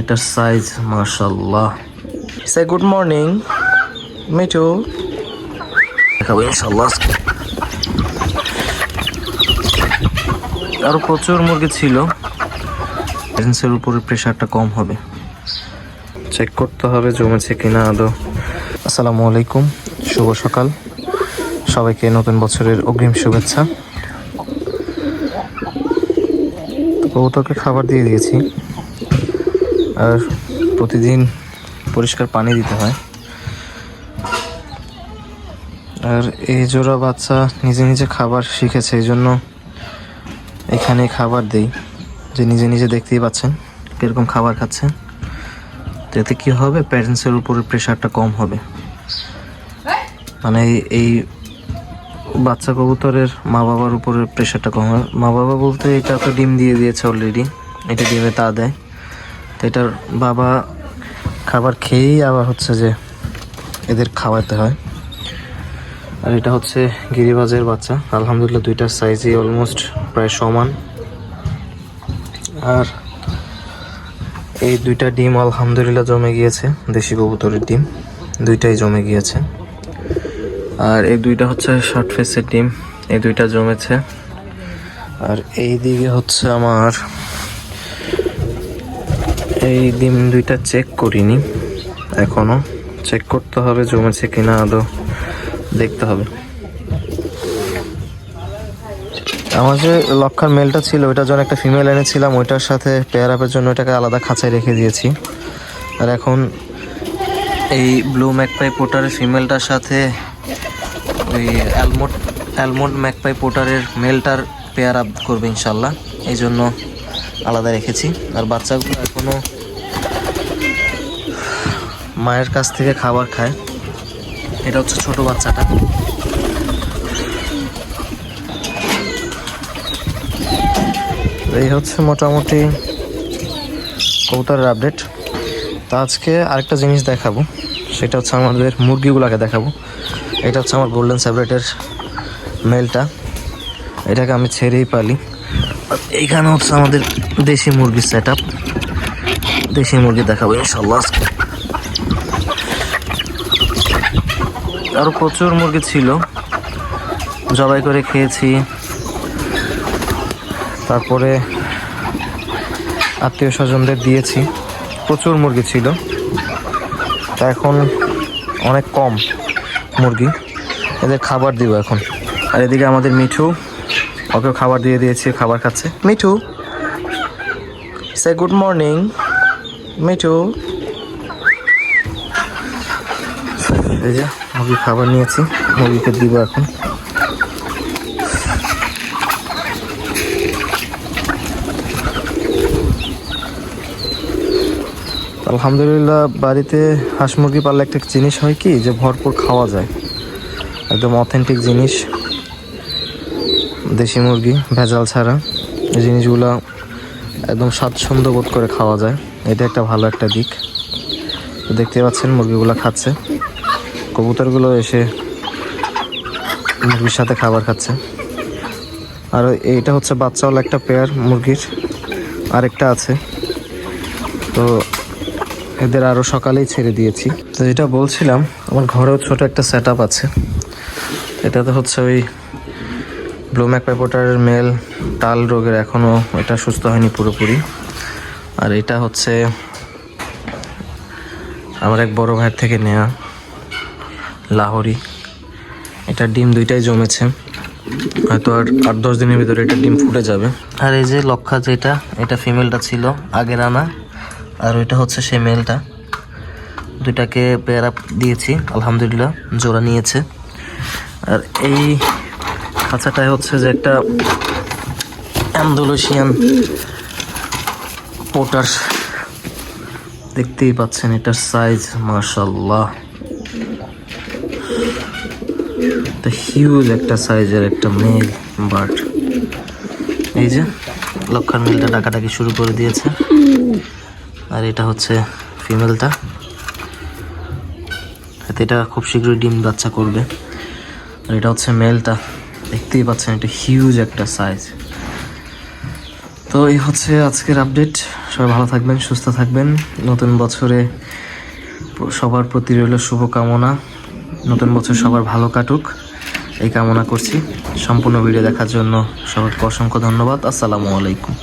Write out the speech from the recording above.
এটার সাইজ মাশাল্লাহ সে good morning Mithu দেখাবো ইনশাল্লাহ আজকে। আরও প্রচুর মুরগি ছিল। এজেন্সির উপরে প্রেশারটা কম হবে। চেক করতে হবে জমেছে কিনা আদৌ। আসসালামু আলাইকুম। শুভ সকাল। সবাইকে নতুন বছরের অগ্রিম শুভেচ্ছা। কবুতরকে খাবার দিয়ে দিয়েছি। আর প্রতিদিন পরিষ্কার পানি দিতে হয়। আর এই জোড়া বাচ্চা নিজে নিজে খাবার শিখেছে এই জন্য এখানে খাবার দেই। যে নিজে নিজে দেখতেই পাচ্ছেন কীরকম খাবার খাচ্ছে। তো এতে কী হবে? প্যারেন্টসের উপরে প্রেশারটা কম হবে। মানে এই- এই বাচ্চা কবুতরের মা বাবার উপরে প্রেশারটা কম হয় মা বাবা বলতে এটা তো ডিম দিয়ে দিয়েছে অলরেডি এটা ডিমে তা দেয়। তো এটার বাবা খাবার খেয়েই আবার হচ্ছে যে এদের খাওয়াতে হয়। আর এটা হচ্ছে গিরিবাজের বাচ্চা। আলহামদুলিল্লাহ দুইটার সাইজই অলমোস্ট প্রায় সমান। আর এই দুইটা ডিম আলহামদুলিল্লাহ জমে গিয়েছে, দেশি কবুতরের ডিম। দুইটাই জমে গিয়েছে। আর এই দুইটা হচ্ছে শর্ট ফেসের ডিম, এই দুইটা জমেছে। আর এই দিকে হচ্ছে আমার এই ডিম দুইটা চেক করিনি, এখনও। চেক করতে হবে জমেছে কিনা, আদৌ দেখতে হবে। আমার যে লক্ষার মেলটা ছিল, ওইটার জন্য একটা ফিমেল এনেছিলাম, ওইটার সাথে পেয়ার আপের জন্য ওইটাকে আলাদা খাঁচায় রেখে দিয়েছি। আর এখন এই ব্লু ম্যাকপাই পোটারের ফিমেলটার সাথে ওই অ্যালমোড অ্যালমোড ম্যাকপাই পোটারের মেলটার পেয়ার আপ করবে ইনশাল্লাহ। এই জন্য আলাদা রেখেছি। আর বাচ্চাগুলো এখনও মায়ের কাছ থেকে খাবার খায়। এটা হচ্ছে ছোট বাচ্চাটা। এই হচ্ছে মোটামুটি কবুতরের আপডেট তো আজকে আরেকটা জিনিস দেখাবো। সেটা হচ্ছে আমাদের মুরগিগুলোকে দেখাবো। এটা হচ্ছে আমার গোল্ডেন স্যাবরেটের মেলটা এটাকে আমি ছেড়েই পালি। এইখানে হচ্ছে আমাদের দেশি মুরগির সেট আপ দেশি মুরগি দেখাবো ইনশাল্লাহ আজকে। আরও প্রচুর মুরগি ছিল। জবাই করে খেয়েছি। তারপরে আত্মীয় স্বজনদের দিয়েছি। প্রচুর মুরগি ছিল। তা এখন অনেক কম মুরগি। এদের খাবার দিব এখন। আর এদিকে আমাদের মিঠু। ওকেও খাবার দিয়ে দিয়েছি, খাবার খাচ্ছে। মিঠু। সে গুড মর্নিং মিঠু। এই যে মুরগি খাবার নিয়েছি, মুরগিকে দিব এখন। আলহামদুলিল্লাহ, বাড়িতে হাঁস মুরগি পাললে একটা জিনিস হয় কি, যে ভরপুর খাওয়া যায়। একদম অথেন্টিক জিনিস। দেশি মুরগি, ভেজাল ছাড়া। এই জিনিসগুলো একদম স্বাচ্ছন্দ্য বোধ করে খাওয়া যায়। এটা একটা ভালো একটা দিক। দেখতে পাচ্ছেন মুরগিগুলো খাচ্ছে। কবুতরগুলো এসে মুরগির সাথে খাবার খাচ্ছে। আর এইটা হচ্ছে বাচ্চাওয়ালা একটা পেয়ার মুরগির। আরেকটা আছে। তো এদের আরও সকালেই ছেড়ে দিয়েছি। তো যেটা বলছিলাম, আমার ঘরেও ছোট একটা সেট আছে। এটাতে হচ্ছে ওই ব্লু ম্যাকপ্যাপোটারের মেল টাল রোগের এখনও এটা সুস্থ হয়নি পুরোপুরি। আর এটা হচ্ছে আমার এক বড় ভাইয়ের থেকে নেওয়া লাহরি। এটা ডিম দুইটাই জমেছে। হয়তো আর আট দশ দিনের ভিতরে এটা ডিম ফুটে যাবে। আর এই যে লক্ষা যেটা, এটা ফিমেলটা ছিল, আগের আনা। আর ওইটা হচ্ছে সেই মেলটা। দুইটাকে পেয়ার দিয়েছি, আলহামদুলিল্লাহ, জোড়া নিয়েছে। আর এই খাঁচাটায় হচ্ছে যে একটা অ্যান্ডোলেশিয়ান পোটার। দেখতেই পাচ্ছেন এটার সাইজ মার্শাল্লাহ হিউজ একটা সাইজের একটা মেল বার্ড এই যে লক্ষার মেলটা ডাকাডাকি শুরু করে দিয়েছে। আর এটা হচ্ছে ফিমেলটা এটা খুব শীঘ্রই ডিম বাচ্চা করবে। আর এটা হচ্ছে মেলটা দেখতেই পাচ্ছেন একটা হিউজ একটা সাইজ তো এই হচ্ছে আজকের আপডেট সবাই ভালো থাকবেন, সুস্থ থাকবেন। নতুন বছরে সবার প্রতি রইল শুভকামনা। নতুন বছর সবার ভালো কাটুক। এই কামনা করছি। সম্পূর্ণ ভিডিও দেখার জন্য সবাইকে অসংখ্য ধন্যবাদ। আসসালামু আলাইকুম।